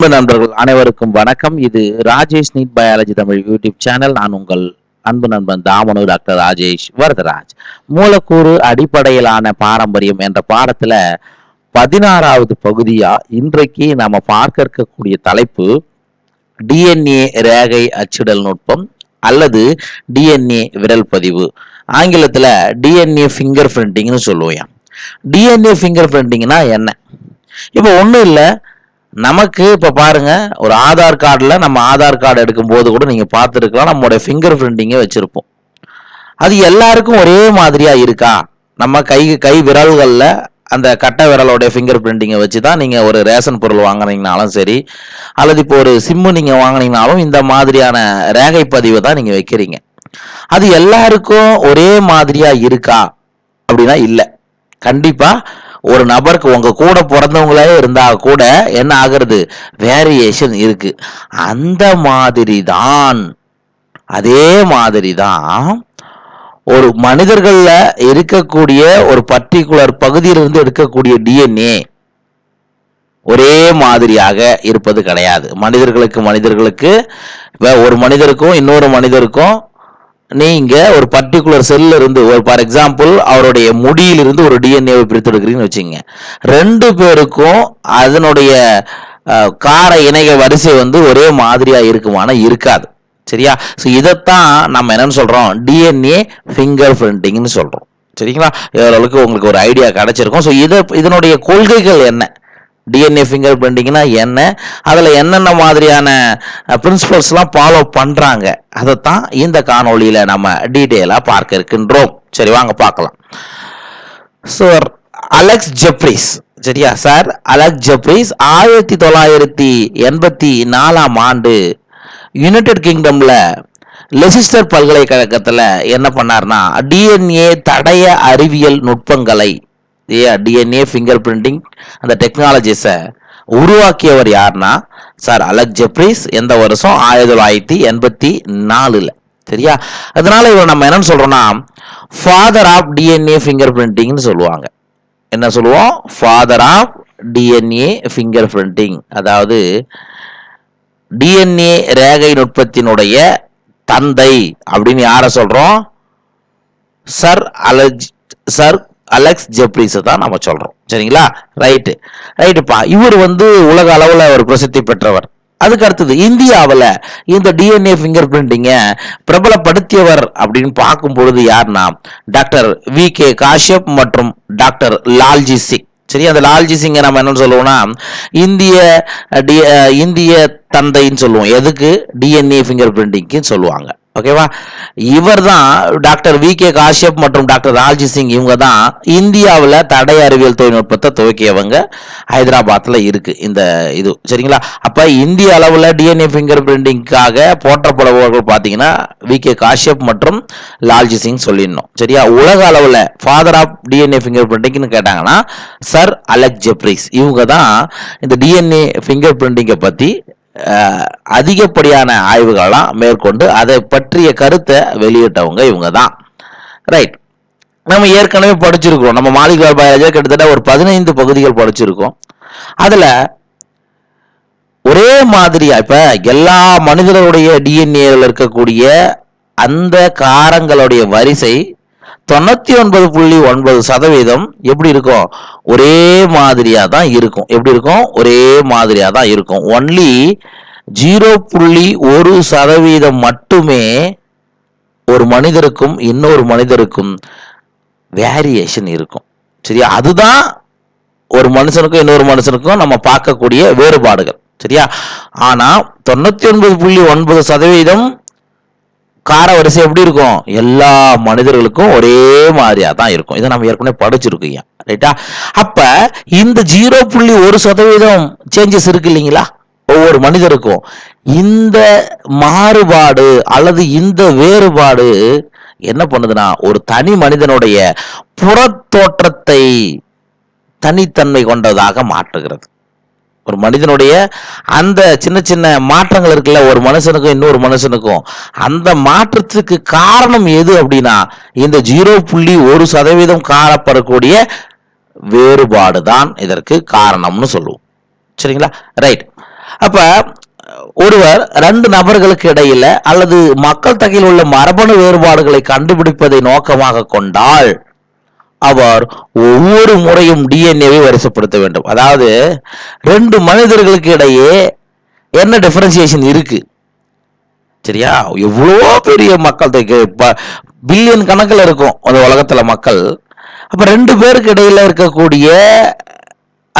அன்பு நண்பர்கள் அனைவருக்கும் வணக்கம். இது Rajesh NEET biology Tamil YouTube channel. நான் உங்கள் அன்பு நண்பன் தாமனு டாக்டர் ராஜேஷ் வரதராஜ். மூலக்கூறு அடிப்படையிலான பாரம்பரியம் என்ற பாடத்துல பதினாறாவது பகுதியா இன்றைக்கு நாம பார்க்க இருக்கக்கூடிய தலைப்பு டிஎன்ஏ ரேகை அச்சிடல் நுட்பம் அல்லது டிஎன்ஏ விரல் பதிவு. ஆங்கிலத்துல டிஎன்ஏ ஃபிங்கர் பிரிண்டிங்னு சொல்லுவேன் டிஎன்ஏ ஃபிங்கர் பிரிண்டிங்னா என்ன? இப்போ ஒன்றும் இல்லை நமக்கு இப்போ பாருங்க ஒரு ஆதார் கார்டில் நம்ம ஆதார் கார்டு எடுக்கும்போது கூட நீங்கள் பார்த்துருக்கலாம் நம்மளுடைய ஃபிங்கர் பிரிண்டிங்கை வச்சுருப்போம். அது எல்லாருக்கும் ஒரே மாதிரியாக இருக்கா? நம்ம கை கை விரல்களில் அந்த கட்டை விரலோடைய ஃபிங்கர் பிரிண்டிங்கை வச்சு தான் நீங்கள் ஒரு ரேஷன் பொருள் வாங்கினீங்கனாலும் சரி அல்லது இப்போ ஒரு சிம்மு நீங்கள் வாங்கினீங்கனாலும் இந்த மாதிரியான ரேகை பதிவை தான் நீங்கள் வைக்கிறீங்க. அது எல்லாருக்கும் ஒரே மாதிரியாக இருக்கா? அப்படின்னா இல்லை. கண்டிப்பாக ஒரு நபருக்கு உங்க கூட பிறந்தவங்களே இருந்தா கூட என்ன ஆகிறது? வேரியேஷன் இருக்கு. அந்த மாதிரி தான் அதே மாதிரி தான் ஒரு மனிதர்களில் இருக்கக்கூடிய ஒரு பர்டிகுலர் பகுதியிலிருந்து எடுக்கக்கூடிய டிஎன்ஏ ஒரே மாதிரியாக இருப்பது கிடையாது. மனிதர்களுக்கு மனிதர்களுக்கு ஒரு மனிதருக்கும் இன்னொரு மனிதருக்கும் நீங்கள் ஒரு பர்டிகுலர் செல்ல இருந்து ஒரு ஃபார் எக்ஸாம்பிள் அவருடைய முடியிலிருந்து ஒரு டிஎன்ஏவை பிரித்தெடுக்கிறீங்கன்னு வச்சுங்க ரெண்டு பேருக்கும் அதனுடைய கார இணைய வரிசை வந்து ஒரே மாதிரியாக இருக்குமானா இருக்காது. சரியா? ஸோ இதைத்தான் நம்ம என்னன்னு சொல்கிறோம் டிஎன்ஏ ஃபிங்கர் பிரிண்டிங்னு சொல்கிறோம் சரிங்களா? ஓரளவுக்கு உங்களுக்கு ஒரு ஐடியா கிடைச்சிருக்கும். ஸோ இதை இதனுடைய கொள்கைகள் என்ன? டிஎன்ஏ ஃபிங்கர் பிரிண்டிங்னா என்ன? அதில் என்னென்ன மாதிரியான பிரின்சிபல்ஸ்லாம் ஃபாலோ பண்ணுறாங்க அதைத்தான் இந்த காணொளியில் நம்ம டீட்டெயிலாக பார்க்க இருக்கின்றோம். சரி வாங்க பார்க்கலாம். சார் அலெக்ஸ் ஜெப்ரிஸ் சரியா சார் அலெக்ஸ் ஜெப்ரிஸ் ஆயிரத்தி தொள்ளாயிரத்தி எண்பத்தி நாலாம் ஆண்டு யுனைடெட் கிங்டமில் லெசிஸ்டர் பல்கலைக்கழகத்தில் என்ன பண்ணார்னா டிஎன்ஏ தடைய அறிவியல் நுட்பங்களை டிஎன்ஏ ஃபிங்கர் பிரிண்டிங் அந்த டெக்னாலஜிஸை உருவாக்கியவர் யாருன்னா சார் அலக் ஜெப்ரிஸ் எந்த வருஷம் ஆயிரத்தி தொள்ளாயிரத்தி எண்பத்தி நாலில். சரியா? அதனால இவர் நம்ம என்னன்னு சொல்றோம்னா ஃபாதர் ஆஃப் டிஎன்ஏ ஃபிங்கர் பிரிண்டிங்னு சொல்லுவாங்க. என்ன சொல்லுவோம்? Father of DNA finger printing அதாவது டிஎன்ஏ ரேகை நுட்பத்தினுடைய தந்தை அப்படின்னு யாரை சொல்றோம்? சர் அலஜ் சர் அலெக்ஸ் ஜெப்ரிஸை தான் நம்ம சொல்கிறோம் சரிங்களா? ரைட்டு ரைட்டுப்பா இவர் வந்து உலக அளவில் ஒரு பிரசித்தி பெற்றவர். அதுக்கு அடுத்தது இந்தியாவில் இந்த டிஎன்ஏ ஃபிங்கர் பிரிண்டிங்கை பிரபலப்படுத்தியவர் அப்படின்னு பார்க்கும் பொழுது யாருன்னா டாக்டர் வி கே காஷ்யப் மற்றும் டாக்டர் லால்ஜி சிங் சரி அந்த லால்ஜி சிங்கை நம்ம என்னன்னு சொல்லுவோம்னா இந்திய டி இந்திய தந்தைன்னு சொல்லுவோம். எதுக்கு? டிஎன்ஏ ஃபிங்கர் பிரிண்டிங்க்குன்னு சொல்லுவாங்க. ஓகேவா இவர் தான் டாக்டர் வி கே காஷ்யப் மற்றும் டாக்டர் ராஜி சிங் இவங்க தான் இந்தியாவில் தடை அறிவியல் தொழில்நுட்பத்தை துவக்கியவங்க. ஹைதராபாத்தில் இருக்கு இந்த இது. சரிங்களா? அப்போ இந்திய அளவில் டிஎன்ஏ ஃபிங்கர் பிரிண்டிங்காக போற்றப்படுபவர்கள் பார்த்தீங்கன்னா வி கே காஷ்யப் மற்றும் லால்ஜி சிங் சொல்லிடணும். சரியா? உலக அளவில் ஃபாதர் ஆஃப் டிஎன்ஏ ஃபிங்கர் பிரிண்டிங்னு கேட்டாங்கன்னா சர் அலெக் ஜெப்ரிஸ் இவங்க தான் இந்த டிஎன்ஏ ஃபிங்கர் பிரிண்டிங்கை பற்றி அதிகப்படியான ஆய்வுகள்லாம் மேற்கொண்டு அதை பற்றிய கருத்தை வெளியிட்டவங்க இவங்க தான் ரைட் நம்ம ஏற்கனவே படிச்சிருக்கிறோம். நம்ம மாலிகுலர் பயாலஜியில் கிட்டத்தட்ட ஒரு பதினைந்து பகுதிகள் படிச்சிருக்கோம். அதில் ஒரே மாதிரியா இப்ப எல்லா மனிதர்களுடைய டிஎன்ஏல இருக்கக்கூடிய அந்த காரங்களுடைய வரிசை தொண்ணூத்தி ஒன்பது புள்ளி ஒன்பது சதவீதம் எப்படி இருக்கும்? ஒரே மாதிரியா தான் இருக்கும். எப்படி இருக்கும்? ஒரே மாதிரியா தான் இருக்கும். ஒன்லி ஜீரோ புள்ளி ஒரு சதவீதம் மட்டுமே ஒரு மனிதருக்கும் இன்னொரு மனிதருக்கும் வேரியேஷன் இருக்கும். சரியா? அதுதான் ஒரு மனுஷனுக்கும் இன்னொரு மனுஷனுக்கும் நம்ம பார்க்கக்கூடிய வேறுபாடுகள். சரியா? ஆனா தொண்ணூத்தி ஒன்பது புள்ளி ஒன்பது சதவீதம் கார வரிசை எப்படி இருக்கும்? எல்லா மனிதர்களுக்கும் ஒரே மாதிரியா தான் இருக்கும். இதை நம்ம ஏற்கனவே படிச்சிருக்கீங்க. ரைட்டா? அப்ப இந்த ஜீரோ புள்ளி ஒரு சதவீதம் சேஞ்சஸ் இருக்கு இல்லைங்களா? ஒவ்வொரு மனிதருக்கும். இந்த மாறுபாடு அல்லது இந்த வேறுபாடு என்ன பண்ணுதுன்னா ஒரு தனி மனிதனுடைய புறத்தோற்றத்தை தனித்தன்மை கொண்டதாக மாற்றுகிறது. ஒரு மனிதனுடைய அந்த சின்ன சின்ன மாற்றங்கள் இருக்குல்ல ஒரு மனுஷனுக்கும் இன்னொரு மனுஷனுக்கும். அந்த மாற்றத்துக்கு காரணம் எது அப்படின்னா இந்த ஜீரோ புள்ளி ஒரு சதவீதம் காணப்படக்கூடிய வேறுபாடு தான் இதற்கு காரணம்னு சொல்லுவோம். சரிங்களா? ரைட் அப்ப ஒருவர் ரெண்டு நபர்களுக்கு இடையில அல்லது மக்கள் தொகையில் உள்ள மரபணு வேறுபாடுகளை கண்டுபிடிப்பதை நோக்கமாக கொண்டால் அவர் ஒவ்வொரு முறையும் டிஎன்ஏவை வரிசைப்படுத்த வேண்டும். அதாவது ரெண்டு மனிதர்களுக்கு இடையே என்ன டிஃபரன்சியேஷன் இருக்கு? சரியா? எவ்வளோ பெரிய மக்கள் தொகை பில்லியன் கணக்கில் இருக்கும் அந்த உலகத்தில் மக்கள். அப்போ ரெண்டு பேருக்கு இடையில் இருக்கக்கூடிய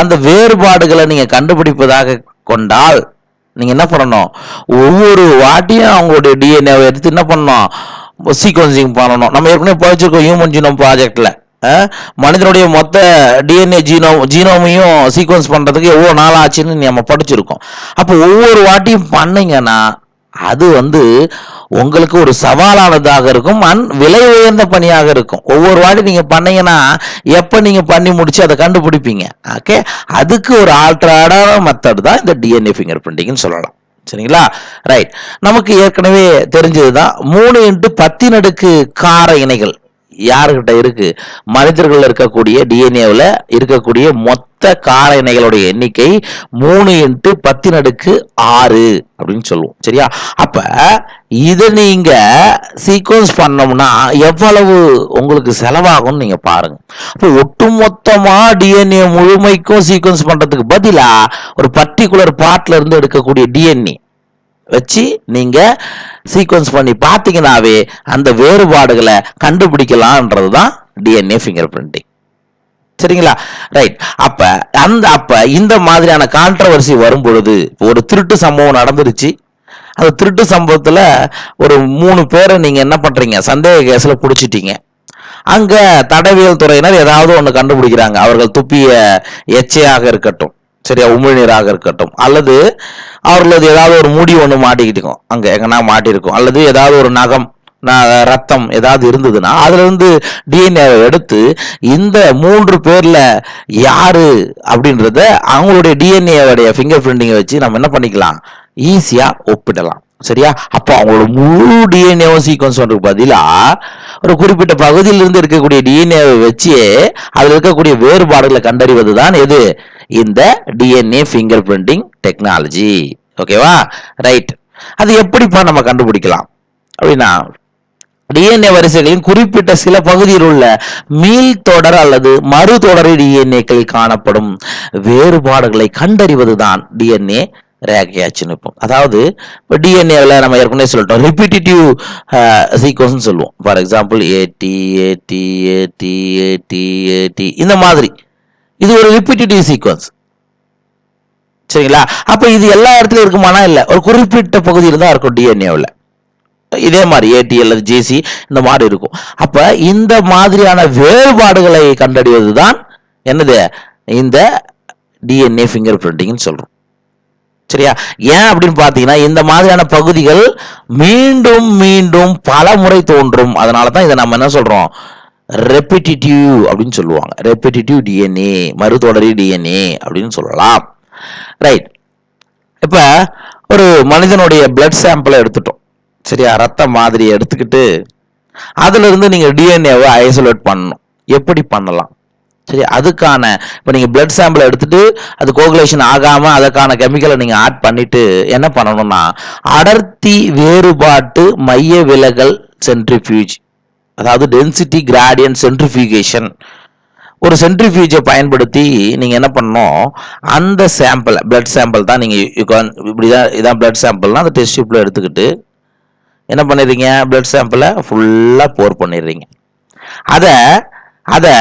அந்த வேறுபாடுகளை நீங்கள் கண்டுபிடிப்பதாக கொண்டால் நீங்கள் என்ன பண்ணணும்? ஒவ்வொரு வாட்டியும் அவங்களுடைய டிஎன்ஏவை எடுத்து என்ன பண்ணணும்? சீக்வன்சிங் பண்ணணும். நம்ம ஏற்கனவே படிச்சிருக்கோம் ஹியூமன் ஜினோம் ப்ராஜெக்டில் மனிதனுடைய மொத்த டிஎன்ஏ ஜீனோ ஜீனோமையும் சீக்வன்ஸ் பண்ணுறதுக்கு எவ்வளோ நாள் ஆச்சுன்னு நம்ம படிச்சிருக்கோம். அப்போ ஒவ்வொரு வாட்டியும் பண்ணீங்கன்னா அது வந்து உங்களுக்கு ஒரு சவாலானதாக இருக்கும் அன் விலை உயர்ந்த பணியாக இருக்கும். ஒவ்வொரு வாட்டி நீங்கள் பண்ணீங்கன்னா எப்போ நீங்கள் பண்ணி முடிச்சு அதை கண்டுபிடிப்பீங்க. ஓகே அதுக்கு ஒரு ஆல்ட்ராடான மெத்தட் தான் இந்த டிஎன்ஏ ஃபிங்கர் பிரிண்டிங்னு சொல்லலாம். சரிங்களா? ரைட் நமக்கு ஏற்கனவே தெரிஞ்சதுதான் மூணு இன்ட்டு பத்தின் அடுக்கு கார இணைகள். யாருக்கிட்ட இருக்கு? மனிதர்கள் இருக்கக்கூடிய டிஎன்ஏவில் இருக்கக்கூடிய மொத்த கார இணைகளுடைய எண்ணிக்கை மூணு இன்ட்டு பத்து நடுக்கு ஆறு அப்படின்னு சொல்லுவோம். சரியா? அப்ப இதை நீங்க சீக்வன்ஸ் பண்ணோம்னா எவ்வளவு உங்களுக்கு செலவாகும்னு நீங்க பாருங்க. அப்போ ஒட்டுமொத்தமா டிஎன்ஏ முழுமைக்கும் சீக்வன்ஸ் பண்றதுக்கு பதிலா ஒரு பர்டிகுலர் பார்ட்ல இருந்து எடுக்கக்கூடிய டிஎன்ஏ வச்சு நீங்க சீக்வன்ஸ் பண்ணி பார்த்தீங்கன்னாவே அந்த வேறுபாடுகளை கண்டுபிடிக்கலாம்ன்றது தான் டிஎன்ஏ ஃபிங்கர் பிரிண்டிங் சரிங்களா? ரைட் அப்ப அந்த அப்ப இந்த மாதிரியான கான்ட்ரவர்சி வரும் பொழுது ஒரு திருட்டு சம்பவம் நடந்துருச்சு. அந்த திருட்டு சம்பவத்துல ஒரு மூணு பேரை நீங்க என்ன பண்றீங்க? சந்தேக கேஸ்ல பிடிச்சிட்டீங்க. அங்க தடவியல் துறையினர் ஏதாவது ஒன்று கண்டுபிடிக்கிறாங்க. அவர்கள் துப்பிய எச்சையாக இருக்கட்டும். சரியா உமிழ்நீராக இருக்கட்டும். அல்லது அவர்களது ஏதாவது ஒரு முடி ஒன்று மாட்டிக்கிட்டுக்கும் அங்கே எங்கன்னா மாட்டிருக்கும். அல்லது ஏதாவது ஒரு நகம் ரத்தம் ஏதாவது இருந்ததுன்னா அதுல இருந்து டிஎன்ஏ எடுத்து இந்த மூன்று பேர்ல யாரு அப்படின்றத அவங்களுடைய டிஎன்ஏவுடைய ஃபிங்கர் பிரிண்டிங்கை வச்சு நம்ம என்ன பண்ணிக்கலாம்? ஈஸியா ஒப்பிடலாம். சரியா? அப்போ அவங்களோட முழு டிஎன்ஏவும் சீக்வன்ஸ் பண்றதுக்கு பதிலா ஒரு குறிப்பிட்ட பகுதியிலிருந்து இருக்கக்கூடிய டிஎன்ஏவை வச்சு அதில் இருக்கக்கூடிய வேறுபாடுகளை கண்டறிவது தான் எது? இந்த டிஎன்ஏ ஃபிங்கர் பிரிண்டிங் டெக்னாலஜி ஓகேவா ரைட் அது எப்படிப்பா நம்ம கண்டுபிடிக்கலாம்? அப்படின்னா டிஎன்ஏ வரிசைகளின் குறிப்பிட்ட சில பகுதியில் உள்ள மீள் தொடர் அல்லது மறு தொடர் டிஎன்ஏக்கள் காணப்படும் வேறுபாடுகளை கண்டறிவதுதான் டிஎன்ஏ ரேகையாச்சுன்னு இருப்போம். அதாவது இப்போ டிஎன்ஏவில் நம்ம ஏற்கனவே சொல்லிட்டோம். ரிப்பீட்டிவ் சீக்வன்ஸ் சொல்லுவோம். For example AT AT AT AT AT இந்த மாதிரி. இது ஒரு ரிப்பீட்டிவ் சீக்வன்ஸ் சரிங்களா? அப்போ இது எல்லா இடத்துலையும் இருக்குமானா இல்லை. ஒரு குறிப்பிட்ட பகுதியில் தான் இருக்கும் டிஎன்ஏவில் இதே மாதிரி ஏடி அல்லது ஜேசி இந்த மாதிரி இருக்கும். அப்போ இந்த மாதிரியான வேறுபாடுகளை கண்டறிவது தான் என்னது? இந்த டிஎன்ஏ ஃபிங்கர் பிரிண்டிங்னு சொல்கிறோம் சரியா? ஏன் அப்படின்னு பார்த்தீங்கன்னா இந்த மாதிரியான பகுதிகள் மீண்டும் மீண்டும் பல முறை தோன்றும். அதனால தான் இதை நம்ம என்ன சொல்றோம்? ரெப்பிட்டிவ் அப்படின்னு சொல்லுவாங்க. ரெப்பிட்டிவ் டிஎன்ஏ மறுதொடரி டிஎன்ஏ அப்படின்னு சொல்லலாம். ரைட் இப்போ ஒரு மனிதனுடைய பிளட் சாம்பிளை எடுத்துட்டோம். சரியா? ரத்த மாதிரியை எடுத்துக்கிட்டு அதுலேருந்து நீங்கள் டிஎன்ஏவை ஐசோலேட் பண்ணணும். எப்படி பண்ணலாம்? சரி அதுக்கான இப்போ நீங்கள் பிளட் சாம்பிள் எடுத்துட்டு அது கோகுலேஷன் ஆகாமல் அதற்கான கெமிக்கலை நீங்கள் ஆட் பண்ணிட்டு என்ன பண்ணணும்னா அடர்த்தி வேறுபாட்டு மைய விலகல் சென்ட்ரிஃபியூஜ் அதாவது டென்சிட்டி கிராடியன் சென்ட்ரிஃபியூகேஷன் ஒரு சென்ட்ரிஃபியூஜை பயன்படுத்தி நீங்கள் என்ன பண்ணணும் அந்த சாம்பிள் பிளட் சாம்பிள் தான் நீங்கள் இப்படி தான் இதான் பிளட் சாம்பிள்னா அந்த டெஸ்ட் டியூப்ல எடுத்துக்கிட்டு என்ன பண்ணிடுறீங்க பிளட் சாம்பிளை ஃபுல்லாக போர் பண்ணிடுறீங்க. அதை அதை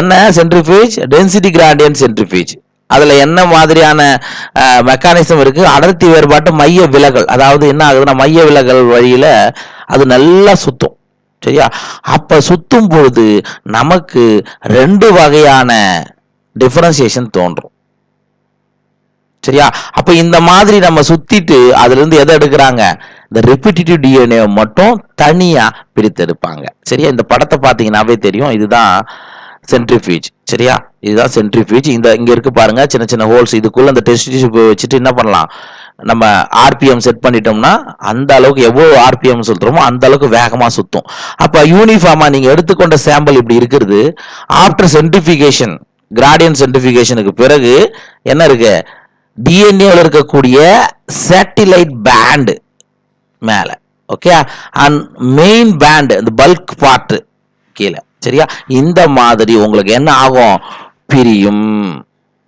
என்ன சென்ட்ரிஃபியூஜ் டென்சிட்டி கிராடியன்ட் சென்ட்ரிஃபியூஜ் அதில் என்ன மாதிரியான மெக்கானிசம் இருக்குது அடர்த்தி வேறுபாட்டு மைய விலகல். அதாவது என்ன ஆகுதுன்னா மைய விலகல் வழியில் அது நல்லா சுத்தும். சரியா? அப்போ சுத்தும் பொழுது நமக்கு ரெண்டு வகையான டிஃபரன்சியேஷன் தோன்றும். சரியா? அப்போ இந்த மாதிரி நம்ம சுத்திட்டு அதுலேருந்து எதை எடுக்கிறாங்க? இந்த ரெப்பிட்டிவ் டிஎன்ஏ மட்டும் தனியா பிரித்தெடுப்பாங்க. சரியா? இந்த படத்தை பார்த்தீங்கன்னாவே தெரியும். இதுதான் சென்ட்ரிஃபியூஜ் சரியா? இதுதான் சென்ட்ரிஃபியூஜ் இந்த இங்க இருக்கு பாருங்க. சின்ன சின்ன ஹோல்ஸ் இதுக்குள்ள அந்த டெஸ்ட் டியூப் வச்சுட்டு என்ன பண்ணலாம்? நம்ம ஆர்பிஎம் செட் பண்ணிட்டோம்னா அந்த அளவுக்கு எவ்வளவு ஆர்பிஎம் சுற்றுறோமோ அந்த அளவுக்கு வேகமா சுத்தும். அப்ப யூனிஃபார்மா நீங்க எடுத்துக்கொண்ட சாம்பிள் இப்படி இருக்கிறது. ஆஃப்டர் சென்ட்ரிஃபிகேஷன் கிராடியன் சென்ட்ரிஃபிகேஷனுக்கு பிறகு என்ன இருக்கு? டிஎன்ஏவில் இருக்கக்கூடிய சேட்டிலைட் பேண்டு மேலே. ஓகே அண்ட் மெயின் பேண்டு இந்த பல்க் பார்ட்டு கீழே. சரியா? இந்த மாதிரி உங்களுக்கு என்ன ஆகும்? பிரியும்.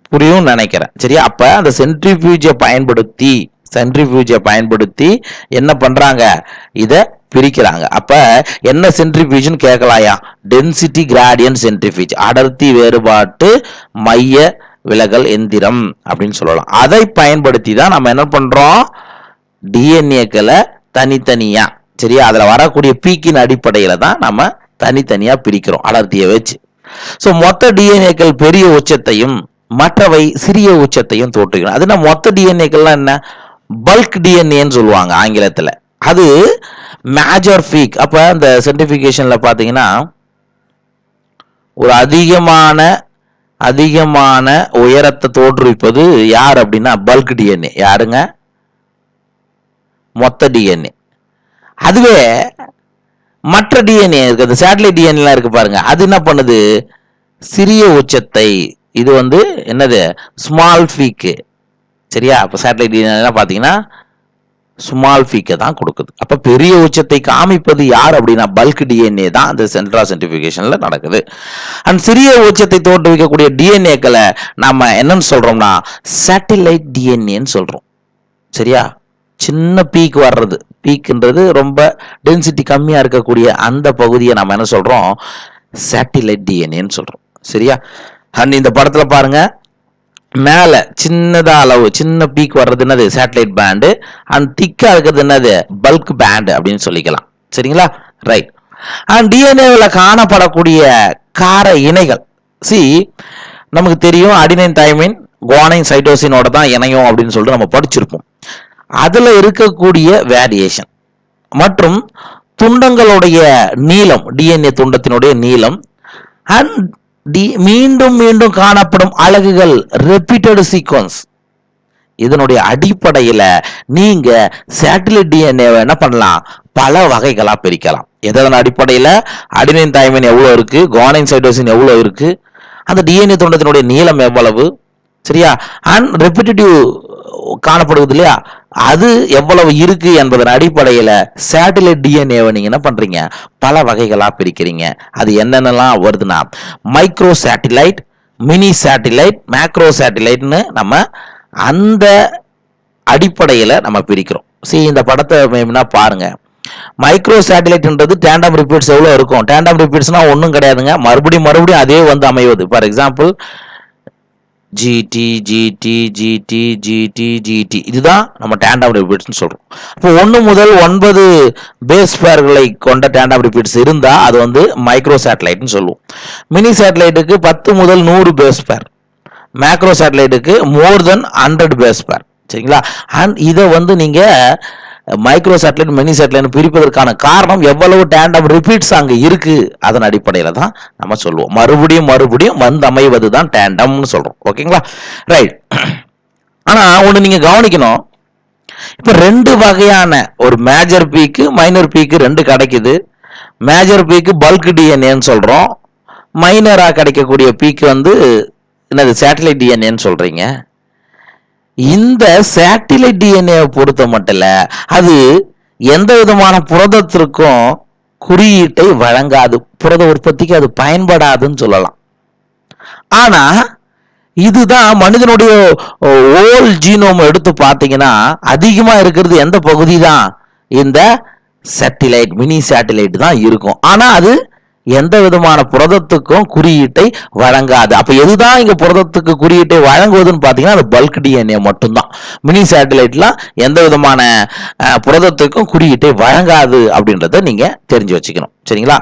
புரியும் நினைக்கிறேன். சரியா? அப்ப அந்த சென்ட்ரிஃபியூஜை பயன்படுத்தி சென்ட்ரிஃபியூஜை பயன்படுத்தி என்ன பண்றாங்க? இதை பிரிக்கிறாங்க. அப்ப என்ன சென்ட்ரிஃபியூஜ்னு கேட்கலாயா டென்சிட்டி கிராடியன் சென்ட்ரிஃபியூஜ் அடர்த்தி வேறுபாட்டு மைய விலகல் எந்திரம் அப்படின்னு சொல்லலாம். அதை பயன்படுத்தி தான் நம்ம என்ன பண்றோம்? டிஎன்ஏக்களை தனித்தனியா. சரியா? அதுல வரக்கூடிய பீக்கின் அடிப்படையில தான் நம்ம தனித்தனியா பிரிக்கிறோம் அடர்த்தியை வச்சு. ஸோ மொத்த டிஎன்ஏக்கள் பெரிய உச்சத்தையும் மற்றவை சிறிய உச்சத்தையும் தோற்றுகிறோம் அதுனா மொத்த டிஎன்ஏக்கள்லாம் என்ன? பல்க் டிஎன்ஏன்னு சொல்லுவாங்க ஆங்கிலத்துல. அது மேஜர் ஃபீக் அப்ப இந்த சென்டிஃபிகேஷன்ல பாத்தீங்கன்னா ஒரு அதிகமான அதிகமான உயரத்தை தோற்றுவிப்பது யார் அப்படின்னா பல்க் டிஎன்ஏ யாருங்க? மொத்த டிஎன்ஏ அதுவே மற்ற டிஎன்ஏ இருக்கு அந்த சேட்டலைட் டிஎன்ஏலாம் இருக்கு பாருங்க. அது என்ன பண்ணுது? சிறிய உச்சத்தை இது வந்து என்னது? ஸ்மால் ஃபீக்கு சரியா? அப்போ சேட்டலைட் டிஎன்ஏ பார்த்தீங்கன்னா ஸ்மால் ஃபீக்கை தான் கொடுக்குது. அப்போ பெரிய உச்சத்தை காமிப்பது யார் அப்படின்னா பல்க் டிஎன்ஏ தான் அந்த சென்ட்ரா சென்டிஃபிகேஷனில் நடக்குது. அண்ட் சிறிய உச்சத்தை தோற்றுவிக்கக்கூடிய டிஎன்ஏக்களை நம்ம என்னன்னு சொல்கிறோம்னா சேட்டிலைட் டிஎன்ஏன்னு சொல்கிறோம் சரியா? சின்ன பீக் வர்றது. பீக்ன்றது ரொம்ப டென்சிட்டி கம்மியாக இருக்கக்கூடிய அந்த பகுதியை நம்ம என்ன சொல்கிறோம் சேட்டிலைட் டிஎன்ஏன்னு சொல்கிறோம் சரியா? அண்ட் இந்த படத்தில் பாருங்கள் மேலே சின்னதாக அளவு சின்ன பீக் வர்றது என்னது? சேட்டலைட் பேண்டு அண்ட் திக்காக இருக்கிறது என்னது? பல்க் பேண்டு அப்படின்னு சொல்லிக்கலாம். சரிங்களா? ரைட் அண்ட் டிஎன்ஏவில் காணப்படக்கூடிய கார இணைகள். சி நமக்கு தெரியும் அடினைன் டைமின் குவானைன் சைட்டோசினோட தான் இணையும் அப்படின்னு சொல்லிட்டு நம்ம படிச்சிருப்போம். அதில் இருக்கக்கூடிய வேரியேஷன் மற்றும் துண்டங்களுடைய நீளம் டிஎன்ஏ துண்டத்தினுடைய நீளம் அண்ட் டி மீண்டும் மீண்டும் காணப்படும் அலகுகள் ரெப்பீட்டடு சீக்வன்ஸ் இதனுடைய அடிப்படையில் நீங்கள் சேட்டிலைட் டிஎன்ஏவை என்ன பண்ணலாம்? பல வகைகளாக பிரிக்கலாம். எதன் அடிப்படையில்? அடினின் தைமின் எவ்வளோ இருக்குது கோனைன் சைட்டோசின் எவ்வளோ இருக்குது அந்த டிஎன்ஏ துண்டத்தினுடைய நீளம் எவ்வளவு? சரியா? அண்ட் ரெப்பிட்டேட்டிவ் காணப்படுவது இல்லையா? அது எவ்வளவு இருக்கு என்பதன் அடிப்படையில சேட்டிலைட் டிஎன்ஏவை நீங்க என்ன பண்றீங்க? பல வகைகளா பிரிக்கிறீங்க. அது என்னென்னலாம் வருதுன்னா micro satellite mini satellite macro சேட்டிலைட்னு நம்ம அந்த அடிப்படையில நம்ம பிரிக்கிறோம். சரி இந்த படத்தை வேணும்னா பாருங்க. மைக்ரோ சேட்டிலைட்ன்றது டேண்டம் ரிப்பீட்ஸ் எவ்வளோ இருக்கும்? டேண்டம் ரிப்பீட்ஸ்னா ஒன்றும் கிடையாதுங்க. மறுபடியும் மறுபடியும் அதே வந்து அமைவது. For example GT GT GT GT GT இதுதான் நம்ம டேண்டம் ரிப்பீட்ஸ்னு சொல்கிறோம் இப்போ ஒன்று முதல் ஒன்பது பேஸ் பேர்களை கொண்ட டேண்டம் ரிப்பீட்ஸ் இருந்தால் அது வந்து மைக்ரோ சேட்டலைட்னு சொல்லுவோம். மினி சேட்டலைட்டுக்கு பத்து முதல் நூறு base pair macro சேட்டலைட்டுக்கு more than hundred base pair சரிங்களா? அண்ட் இதை வந்து நீங்கள் மைக்ரோ சேட்டலைட் மினி சேட்டலைட் பிரிப்பதற்கான காரணம் எவ்வளவு டேண்டம் ரிப்பீட்ஸ் அங்கே இருக்கு? அதன் அடிப்படையில் தான் நம்ம சொல்லுவோம். மறுபடியும் மறுபடியும் வந்து அமைவது தான் டேண்டம்னு சொல்றோம். ஓகேங்களா? ரைட் ஆனா ஒன்று நீங்க கவனிக்கணும். இப்ப ரெண்டு வகையான ஒரு மேஜர் பீக்கு மைனர் பீக்கு ரெண்டு கிடைக்குது. மேஜர் பீக்கு பல்க் டிஎன்ஏன்னு சொல்றோம். மைனராக கிடைக்கக்கூடிய பீக்கு வந்து என்னது சேட்டலைட் டிஎன்ஏன்னு சொல்றீங்க. இந்த சேட்டிலைட் டிஎன்ஏவை பொறுத்த மட்டும் அது எந்த விதமான புரதத்திற்கும் குறியீட்டை வழங்காது. புரத உற்பத்திக்கு அது பயன்படாதுன்னு சொல்லலாம். ஆனா இதுதான் மனிதனுடைய ஓல் ஜீனோம் எடுத்து பார்த்தீங்கன்னா அதிகமா இருக்கிறது எந்த பகுதி தான் இந்த சேட்டிலைட் மினி சேட்டிலைட் தான் இருக்கும். ஆனா அது எந்த விதமான புரதத்துக்கும் குறியீட்டை வழங்காது. அப்ப எதுதான் இங்க புரதத்துக்கு குறியீட்டை வழங்குவதுன்னு பாத்தீங்கன்னா அது பல்க் டிஎன்ஏ மட்டும்தான். மினி சேட்டலைட்லாம் எந்த விதமான புரதத்துக்கும் குறியீட்டை வழங்காது அப்படின்றத நீங்க தெரிஞ்சு வச்சுக்கணும். சரிங்களா?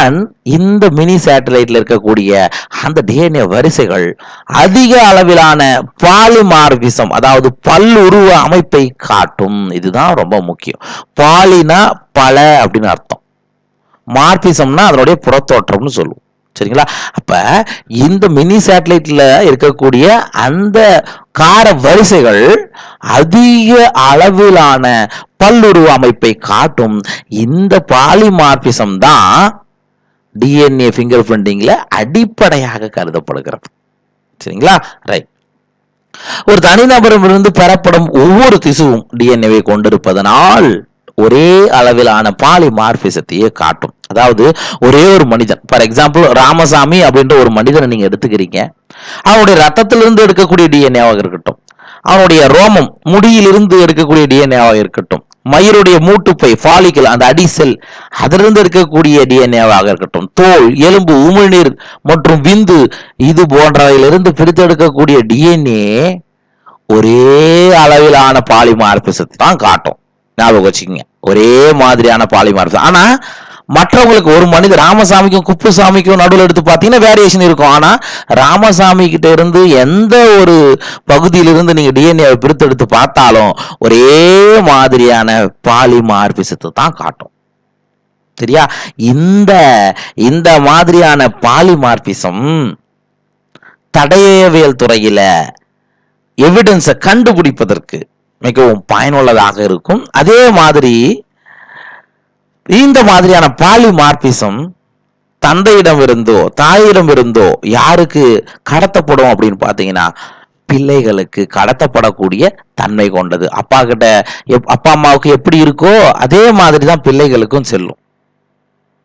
அண்ட் இந்த மினி சேட்டலைட்ல இருக்கக்கூடிய அந்த டிஎன்ஏ வரிசைகள் அதிக அளவிலான பாலிமார்பிசம் அதாவது பல்லுருவ அமைப்பை காட்டும். இதுதான் ரொம்ப முக்கியம். பாலினா பல அப்படின்னு அர்த்தம். மார்பிசம்னா அதனுடைய புறத்தோற்றம்னு சொல்லுவோம். சரிங்களா? அப்ப இந்த மினி சேட்டலைட்ல இருக்கக்கூடிய அந்த கார வரிசைகள் அதிக அளவிலான பல்லுருவ அமைப்பை காட்டும் இந்த பாலிமார்பிசம் தான் டிஎன்ஏ ஃபிங்கர் பிரிண்டிங்ல அடிப்படையாக கருதப்படுகிறது. சரிங்களா? ரைட் ஒரு தனிநபரிடமிருந்து பெறப்படும் ஒவ்வொரு திசுவும் டிஎன்ஏவை கொண்டிருப்பதனால் ஒரே அளவிலான பாலிமார்பிசத்தையே காட்டும். அதாவது ஒரே ஒரு மனிதன். ஃபார் எக்ஸாம்பிள் ராமசாமி அப்படின்ற ஒரு மனிதனை நீங்க எடுத்துக்கிறீங்க. அவனுடைய ரத்தத்திலிருந்து எடுக்கக்கூடிய டிஎன்ஏவாக இருக்கட்டும். அவனுடைய ரோமம் முடியிலிருந்து எடுக்கக்கூடிய டிஎன்ஏவாக இருக்கட்டும். மயிருடைய மூட்டுப்பை ஃபாலிக்கல் அந்த அடிசெல் அதிலிருந்து இருக்கக்கூடிய டிஎன்ஏவாக இருக்கட்டும். தோல் எலும்பு உமிழ்நீர் மற்றும் விந்து இது போன்றவையிலிருந்து பிரித்தெடுக்கக்கூடிய டிஎன்ஏ ஒரே அளவிலான பாலிமார்பிசத்தை தான் காட்டும். ஞாபகம் வச்சுக்கோங்க. ஒரே மாதிரியான பாலிமார்பிசம் ஆனால் மற்றவங்களுக்கு ஒரு மனிதர் ராமசாமிக்கும் குப்புசாமிக்கும் நடுவில் எடுத்து பார்த்தீங்கன்னா வேரியேஷன் இருக்கும். ஆனா ராமசாமி கிட்ட இருந்து எந்த ஒரு பகுதியிலிருந்து நீங்க டிஎன்ஏ பிரித்தெடுத்து பார்த்தாலும் ஒரே மாதிரியான பாலிமார்பிசத்தை தான் காட்டும். சரியா? இந்த இந்த மாதிரியான பாலிமார்பிசம் தடயவியல் துறையில எவிடன்ஸை கண்டுபிடிப்பதற்கு மிகவும் பயனுள்ளதாக இருக்கும். அதே மாதிரி இந்த மாதிரியான பாலி மார்பிசம் தந்தையிடம் இருந்தோ தாயிடம் இருந்தோ யாருக்கு கடத்தப்படும் அப்படின்னு பார்த்தீங்கன்னா பிள்ளைகளுக்கு கடத்தப்படக்கூடிய தன்மை கொண்டது. அப்பா கிட்ட எப்- அப்பா அம்மாவுக்கு எப்படி இருக்கோ அதே மாதிரி தான் பிள்ளைகளுக்கும் செல்லும்.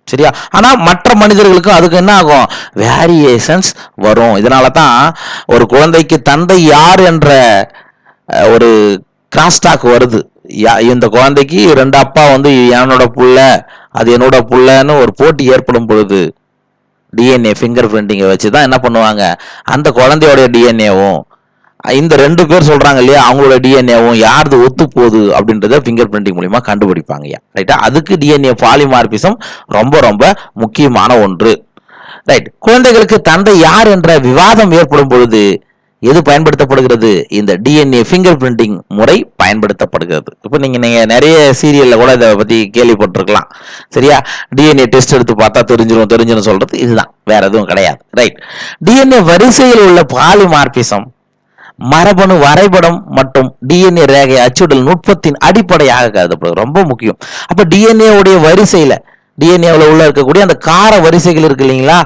சரியா? ஆனா மற்ற மனிதர்களுக்கும் அதுக்கு என்ன ஆகும்? வேரியேஷன்ஸ் வரும். இதனால தான் ஒரு குழந்தைக்கு தந்தை யார் என்ற ஒரு கிராஸ்டாக் வருது. இந்த குழந்தைக்கு ரெண்டு அப்பா வந்து என்னோட புள்ள அது என்னோட புள்ளன்னு ஒரு போட்டி ஏற்படும் பொழுது டிஎன்ஏ ஃபிங்கர் பிரிண்டிங்கை வச்சு தான் என்ன பண்ணுவாங்க? அந்த குழந்தையோட டிஎன்ஏவும் இந்த ரெண்டு பேர் சொல்றாங்க இல்லையா அவங்களோட டிஎன்ஏவும் யாரது ஒத்து போகுது அப்படின்றத ஃபிங்கர் பிரிண்டிங் மூலியமா கண்டுபிடிப்பாங்க ரைட்டா அதுக்கு டிஎன்ஏ பாலிமார்பிசம் ரொம்ப ரொம்ப முக்கியமான ஒன்று. ரைட் குழந்தைகளுக்கு தந்தை யார் என்ற விவாதம் ஏற்படும் பொழுது எது பயன்படுத்தப்படுகிறது? இந்த டிஎன்ஏ ஃபிங்கர் பிரிண்டிங் முறை பயன்படுத்தப்படுகிறது. இப்போ நீங்கள் நீங்கள் நிறைய சீரியலில் கூட இதை பற்றி கேள்விப்பட்டிருக்கலாம். சரியா? டிஎன்ஏ டெஸ்ட் எடுத்து பார்த்தா தெரிஞ்சிடும் தெரிஞ்சிடும் சொல்றது இதுதான். வேற எதுவும் கிடையாது. ரைட் டிஎன்ஏ வரிசையில் உள்ள பாலிமார்பிசம் மரபணு வரைபடம் மற்றும் டிஎன்ஏ ரேகை அச்சுடல் நுட்பத்தின் அடிப்படையாக கருதப்படுது ரொம்ப முக்கியம். அப்போ டிஎன்ஏ உடைய வரிசையில் டிஎன்ஏவில் உள்ள இருக்கக்கூடிய அந்த கார வரிசைகள் இருக்கு இல்லைங்களா?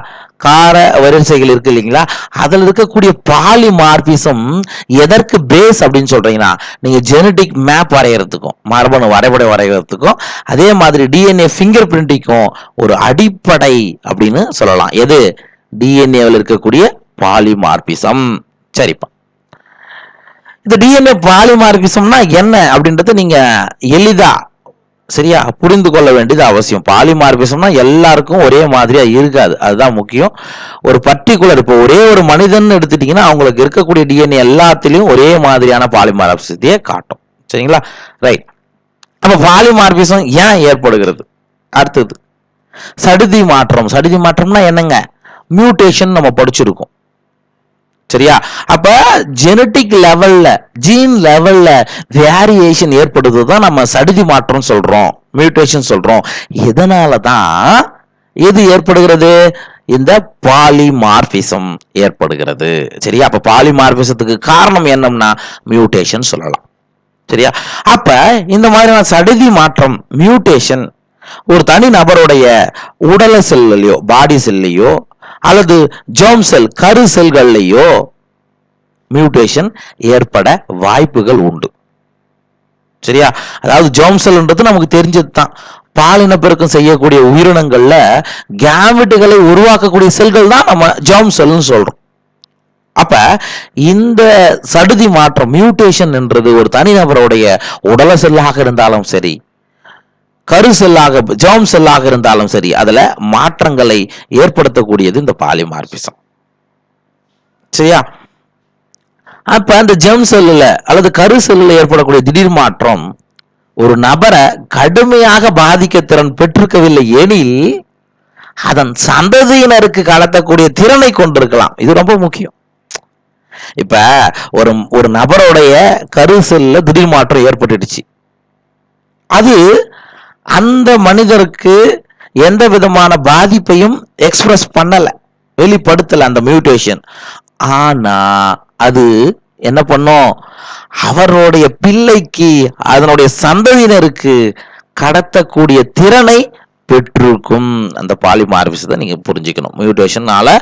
கார வரிசைகள் இருக்கு இல்லைங்களா? அதில் இருக்கக்கூடிய பாலிமார்பிசம் எதற்கு பேஸ் அப்படின்னு சொல்றீங்கன்னா நீங்க ஜெனடிக் மேப் வரைகிறதுக்கும் மரபணு வரைபடம் வரைகிறதுக்கும் அதே மாதிரி டிஎன்ஏ ஃபிங்கர் பிரிண்டிக்கும் ஒரு அடிப்படை அப்படின்னு சொல்லலாம். எது? டிஎன்ஏவில் இருக்கக்கூடிய பாலிமார்பிசம் சரிப்பா. இந்த டிஎன்ஏ பாலிமார்பிசம்னா என்ன அப்படின்றத நீங்க எளிதா சரியா? புரிந்து கொள்ள வேண்டியது அவசியம். பாலிமார்பிசம்னா எல்லாருக்கும் ஒரே மாதிரியா இருக்காது. அதுதான் முக்கியம். ஒரு பர்டிகுலர் இப்போ ஒரே ஒரு மனிதன் எடுத்துட்டீங்கன்னா அவங்களுக்கு இருக்கக்கூடிய டிஎன்ஏ எல்லாத்துலேயும் ஒரே மாதிரியான பாலிமார்பிசத்தையே காட்டும். சரிங்களா? ரைட் அப்ப பாலிமார்பிசம் ஏன் ஏற்படுகிறது? அடுத்தது. சடுதி மாற்றம். சடுதி மாற்றம்னா என்னங்க? மியூட்டேஷன் நம்ம படிச்சிருக்கோம். சரியா? அப்ப ஜெனட்டிக் லெவல்ல ஜீன் லெவல்ல வேரியேஷன் ஏற்படுது தான் நம்ம சடுதி மாற்றம் சொல்றோம் மியூட்டேஷன் சொல்றோம். இதனால தான் எது ஏற்படுகிறது? இந்த பாலிமார்பிசம் ஏற்படுகிறது. சரியா? அப்ப பாலிமார்பிசத்துக்கு காரணம் என்னம்னா மியூட்டேஷன் சொல்லலாம். சரியா? அப்ப இந்த மாதிரியான சடுதி மாற்றம் மியூட்டேஷன் ஒரு தனி நபருடைய உடல செல்லையோ பாடி செல்லையோ அல்லது ஜோம் செல் கரு செல்கள்லையோ மியூட்டேஷன் ஏற்பட வாய்ப்புகள் உண்டு. சரியா? அதாவது ஜோம் செல்ன்றது நமக்கு தெரிஞ்சது தான் பாலினப்பெருக்கம் செய்யக்கூடிய உயிரினங்கள்ல கேமிட்டுகளை உருவாக்கக்கூடிய செல்கள் தான் நம்ம ஜோம் செல்னு சொல்றோம். அப்ப இந்த சடுதி மாற்றம் மியூட்டேஷன் என்றது ஒரு தனிநபருடைய உடல செல்லாக இருந்தாலும் சரி கரு செல்லாக ஜோம் செல்லாக இருந்தாலும் சரி அதுல மாற்றங்களை ஏற்படுத்தக்கூடியது இந்த பாலிமார்பிசம் சரியா? அப்ப அந்த ஜெம் செல்லுல அல்லது கரு செல்லுல ஏற்படக்கூடிய திடீர் மாற்றம் ஒரு நபரை கடுமையாக பாதிக்க திறன் பெற்றிருக்கவில்லை. எனில் அதன் சந்ததியினருக்கு கடத்தக்கூடிய திறனை கொண்டிருக்கலாம். இது ரொம்ப முக்கியம். இப்ப ஒரு ஒரு நபருடைய கரு செல்ல திடீர் மாற்றம் ஏற்பட்டுடுச்சு. அது அந்த மனிதருக்கு எந்த விதமான பாதிப்பையும் எக்ஸ்பிரஸ் பண்ணல வெளிப்படுத்தல அந்த மியூட்டேஷன் ஆனா அது என்ன பண்ணும்? அவருடைய பிள்ளைக்கு அதனுடைய சந்ததியினருக்கு கடத்தக்கூடிய திறனை பெற்றிருக்கும் அந்த பாலிமார்பிசத்தை நீங்கள் புரிஞ்சுக்கணும். மியூட்டேஷனால்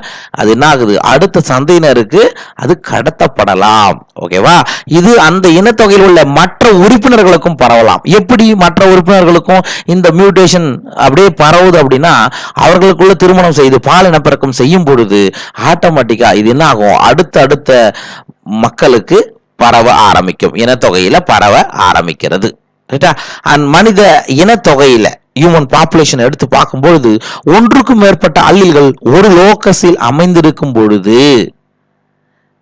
அது என்ன ஆகுது அடுத்த சந்தையினருக்கு அது கடத்தப்படலாம். ஓகேவா இது அந்த இனத்தொகையில் உள்ள மற்ற உறுப்பினர்களுக்கும் பரவலாம். எப்படி மற்ற உறுப்பினர்களுக்கும் இந்த மியூட்டேஷன் அப்படியே பரவுது அப்படின்னா அவர்களுக்குள்ள திருமணம் செய்து பால் இனப்பெருக்கம் செய்யும் பொழுது ஆட்டோமேட்டிக்காக இது என்ன ஆகும் அடுத்த அடுத்த மக்களுக்கு பரவ ஆரம்பிக்கும். இனத்தொகையில் பரவ ஆரம்பிக்கிறது. ரைட்டா அண்ட் மனித இனத்தொகையில் ஹியூமன் பாப்புலேஷன் எடுத்து பார்க்கும்பொழுது ஒன்றுக்கும் மேற்பட்ட அல்லில்கள் ஒரு லோக்கஸில் அமைந்திருக்கும் பொழுது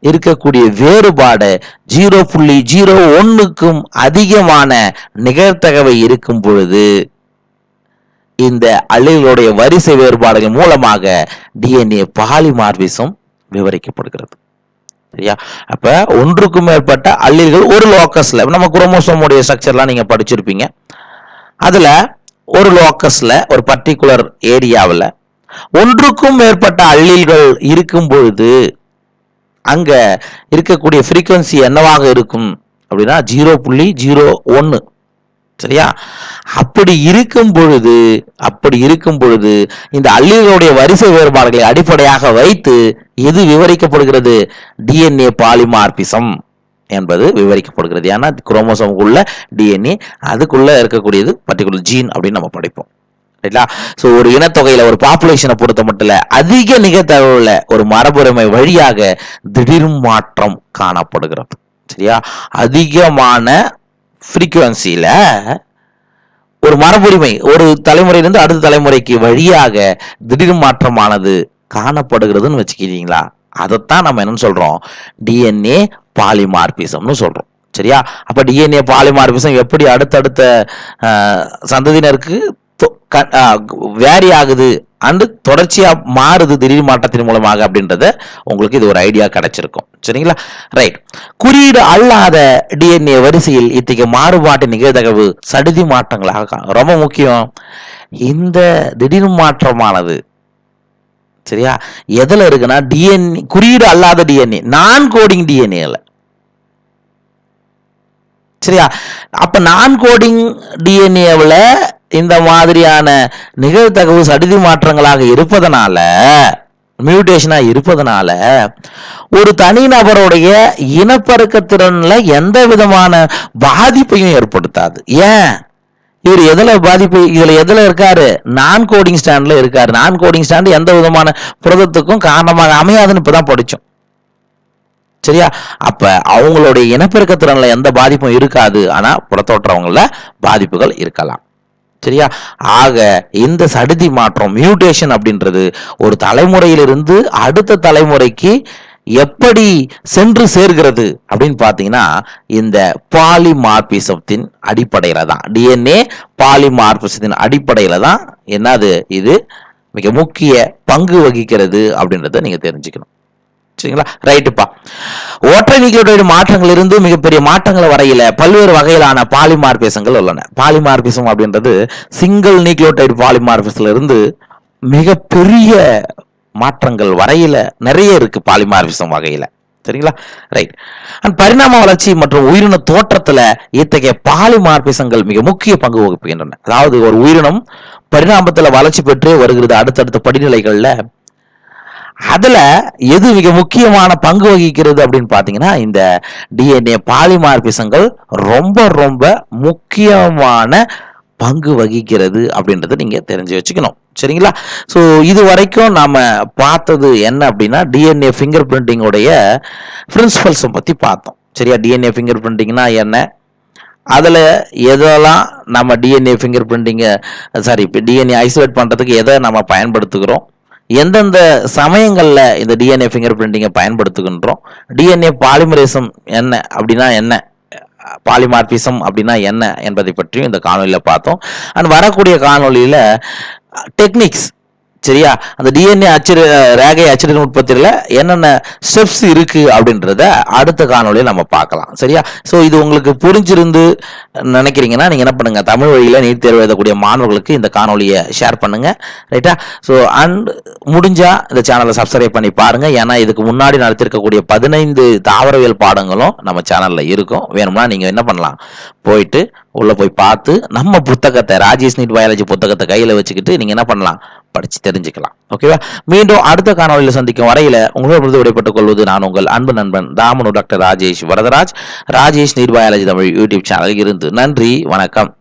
இருக்கக்கூடிய வேறுபாடு ஜீரோ புள்ளி ஜீரோ ஒன்னுக்கும் அதிகமான நிகழ்த்தகவை இருக்கும் பொழுது இந்த அல்லிகளுடைய வரிசை வேறுபாடுகள் மூலமாக டிஎன்ஏ பாலிமார்பிசம் விவரிக்கப்படுகிறது. சரியா? அப்ப ஒன்றுக்கும் மேற்பட்ட அல்லில்கள் ஒரு லோக்கஸ்ல நம்ம குரோமோசோமுடைய ஸ்ட்ரக்சர்லாம் நீங்க படிச்சிருப்பீங்க. அதுல ஒரு லோக்கஸ்ல ஒரு பர்டிகுலர் ஏரியாவில் ஒன்றுக்கும் மேற்பட்ட அள்ளில்கள் இருக்கும் பொழுது அங்க இருக்கக்கூடிய ஃப்ரீக்குவன்சி என்னவாக இருக்கும்? அப்படின்னா ஜீரோ புள்ளி ஜீரோ ஒன்று சரியா? அப்படி இருக்கும் பொழுது அப்படி இருக்கும் பொழுது இந்த அல்லிகளுடைய வரிசை வேறுபாடுகளை அடிப்படையாக வைத்து எது விவரிக்கப்படுகிறது? டிஎன்ஏ பாலிமார்பிசம் என்பது விவரிக்கப்படுகிறது. ஏன்னா குரோமோசோமுக்குள்ள டிஎன்ஏ அதுக்குள்ள இருக்கக்கூடியது பர்டிகுலர் ஜீன் அப்படின்னு நம்ம படிப்போம். ரைட்டா? ஸோ ஒரு இனத்தொகையில ஒரு பாப்புலேஷனை பொறுத்த மட்டும் இல்ல அதிக நிகழ்த்தகவுல ஒரு மரபுரிமை வழியாக திடீர் மாற்றம் காணப்படுகிறது. சரியா? அதிகமான ஃப்ரீக்குவன்சியில ஒரு மரபுரிமை ஒரு தலைமுறையிலிருந்து அடுத்த தலைமுறைக்கு வழியாக திடீர் மாற்றமானது காணப்படுகிறதுன்னு வச்சுக்கிறீங்களா? அதைத்தான் நம்ம என்னன்னு சொல்றோம்? டிஎன்ஏ பாலிமார்பிசம்னு சொல்றோம். சரியா? அப்ப டிஎன்ஏ பாலிமார்பிசம் எப்படி அடுத்தடுத்த சந்ததியினருக்கு வேரி ஆகுது அண்டு தொடர்ச்சியா மாறுது திடீர் மாற்றத்தின் மூலமாக அப்படின்றத உங்களுக்கு இது ஒரு ஐடியா கிடைச்சிருக்கும். சரிங்களா? ரைட் குறியீடு அல்லாத டிஎன்ஏ வரிசையில் இத்தகைய மாறுபாட்டு நிகழ்தகவு சடுதி மாற்றங்களாக ரொம்ப முக்கியம். இந்த திடீர் மாற்றமானது சரியா? எதுல இருக்குன்னா டிஎன்ஏ குறியீடு அல்லாத டிஎன்ஏ நான் கோடிங் டிஎன்ஏல சரியா? அப்ப நான் கோடிங் டிஎன்ஏவில் இந்த மாதிரியான நிகழ்தகவு சடுதி மாற்றங்களாக இருப்பதனால மியூட்டேஷனாக இருப்பதனால ஒரு தனிநபருடைய இனப்பெருக்கத்திறனில் எந்த விதமான பாதிப்பையும் ஏற்படுத்தாது. ஏன்? இவர் எதுல பாதிப்பு இதுல எதுல இருக்காரு? நான் கோடிங் ஸ்டாண்ட்ல இருக்காரு. நான் கோடிங் ஸ்டாண்ட் எந்த விதமான புரதத்துக்கும் காரணமாக அமையாதுன்னு இப்பதான் படிச்சோம். சரியா? அப்ப அவங்களுடைய இனப்பெருக்கத்திறன்ல எந்த பாதிப்பும் இருக்காது. ஆனா புறத்தோற்றவங்கள பாதிப்புகள் இருக்கலாம். சரியா? ஆக இந்த சடுதி மாற்றம் மியூட்டேஷன் அப்படின்றது ஒரு தலைமுறையிலிருந்து அடுத்த தலைமுறைக்கு எப்படி சென்று சேர்கிறது அப்படின்னு பார்த்தீங்கன்னா இந்த பாலிமார்பிசத்தின் அடிப்படையில தான். டிஎன்ஏ பாலிமார்பிசத்தின் அடிப்படையில தான் என்னது இது? மிக முக்கிய பங்கு வகிக்கிறது அப்படின்றத நீங்க தெரிஞ்சுக்கணும். சரிங்களா? ரைட்டுப்பா. ஒற்றை நியூக்ளியோடைடு மாற்றங்கள் இருந்து மிகப்பெரிய மாற்றங்கள் வரையில பல்வேறு வகையிலான பாலிமார்பிசங்கள் உள்ளன. பாலிமார்பிசம் அப்படின்றது சிங்கிள் நியூக்ளியோடைடு பாலிமார்பிசத்துல இருந்து மிகப்பெரிய மாற்றங்கள் வரையில நிறைய இருக்கு பாலிமார்பிசம் வகையில. சரிங்களா? ரைட் அண்ட் பரிணாம வளர்ச்சி மற்றும் உயிரின தோற்றத்துல இத்தகைய பாலிமார்பிசங்கள் மிக முக்கிய பங்கு வகிப்புகின்றன அதாவது ஒரு உயிரினம் பரிணாமத்துல வளர்ச்சி பெற்றே வருகிறது அடுத்தடுத்த படிநிலைகள்ல. அதுல எது மிக முக்கியமான பங்கு வகிக்கிறது அப்படின்னு பாத்தீங்கன்னா இந்த டிஎன்ஏ பாலிமார்பிசங்கள் ரொம்ப ரொம்ப முக்கியமான பங்கு வகிக்கிறது அப்படின்றத நீங்க தெரிஞ்சு வச்சுக்கணும். சரிங்களா? ஸோ இது வரைக்கும் நாம பார்த்தது என்ன அப்படின்னா டிஎன்ஏ ஃபிங்கர் பிரிண்டிங்கோடைய பிரின்சிபல்ஸை பத்தி பார்த்தோம். சரியா? டிஎன்ஏ ஃபிங்கர் பிரிண்டிங்னா என்ன? அதில் எதெல்லாம் நம்ம டிஎன்ஏ ஃபிங்கர் பிரிண்டிங்கை சாரி இப்போ டிஎன்ஏ ஐசோலேட் பண்ணுறதுக்கு எதை நம்ம பயன்படுத்துகிறோம்? எந்தெந்த சமயங்களில் இந்த டிஎன்ஏ ஃபிங்கர் பிரிண்டிங்கை பயன்படுத்துகின்றோம்? டிஎன்ஏ பாலிமரேசம் என்ன அப்படின்னா என்ன? பாலிமார்பிசம் அப்படின்னா என்ன என்பதை பற்றியும் இந்த காணொலியில் பார்த்தோம். அண்ட் வரக்கூடிய காணொலியில் டெக்னிக்ஸ் சரியா? அந்த டிஎன்ஏ அச்சிடு ரேகை அச்சிடு உற்பத்தியில் என்னென்ன ஸ்டெப்ஸ் இருக்கு அப்படின்றத அடுத்த காணொலியில் நம்ம பார்க்கலாம். சரியா? ஸோ இது உங்களுக்கு புரிஞ்சிருந்து நினைக்கிறீங்கன்னா நீங்கள் என்ன பண்ணுங்க? தமிழ் வழியில் நீட் தேர்வு எழுதக்கூடிய மாணவர்களுக்கு இந்த காணொலியை ஷேர் பண்ணுங்க. ரைட்டா ஸோ அண்ட் முடிஞ்சா இந்த சேனலை சப்ஸ்கிரைப் பண்ணி பாருங்க. ஏன்னா இதுக்கு முன்னாடி நடத்திருக்கக்கூடிய பதினைந்து தாவரவியல் பாடங்களும் நம்ம சேனலில் இருக்கும். வேணும்னா நீங்கள் என்ன பண்ணலாம்? போயிட்டு உள்ள போய் பார்த்து நம்ம புத்தகத்தை ராஜேஷ் நீட் பயாலஜி புத்தகத்தை கையில வச்சுக்கிட்டு நீங்க என்ன பண்ணலாம்? படிச்சு தெரிஞ்சுக்கலாம். ஓகேவா மீண்டும் அடுத்த காணொலியில் சந்திக்கும் வரையில உங்களோட விடைபெற்றுக் கொள்வது நான் உங்கள் அன்பு நண்பன் தாமனு doctor Rajesh Varadaraj. Rajesh NEET biology Tamil YouTube சேனலில் இருந்து நன்றி வணக்கம்.